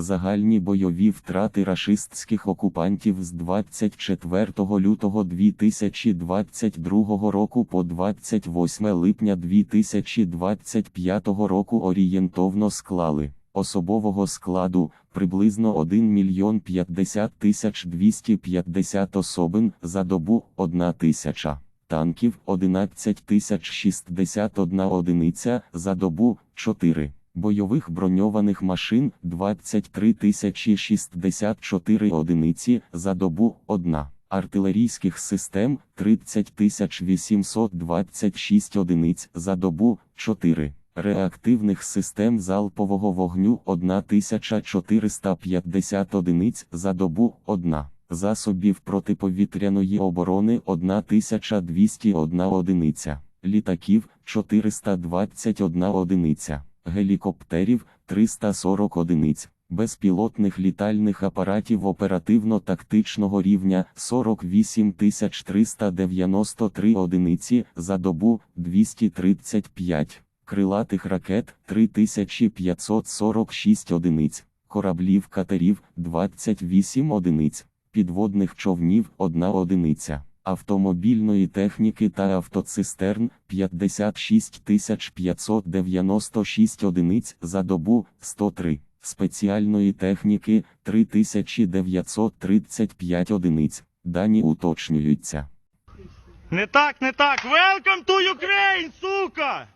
Загальні бойові втрати рашистських окупантів з 24 лютого 2022 року по 28 липня 2025 року орієнтовно склали особового складу приблизно 1 мільйон 50 тисяч 250 особин за добу 1 тисяча танків 11 тисяч 61 одиниця за добу 4. Бойових броньованих машин 23 тисячі 64 одиниці за добу 1. Артилерійських систем 30 826 одиниць за добу 4. Реактивних систем залпового вогню 1450 одиниць за добу 1 засобів протиповітряної оборони 1201 одиниця, літаків 421 одиниця, гелікоптерів 340 одиниць, безпілотних літальних апаратів оперативно-тактичного рівня 48 393 одиниці за добу 235, крилатих ракет 3546 одиниць, кораблів катерів 28 одиниць підводних човнів 1 одиниця, автомобільної техніки та автоцистерн 56 596 одиниць за добу 103, спеціальної техніки 3935 одиниць. Дані уточнюються. Не так, не так. Welcome to Ukraine, сука!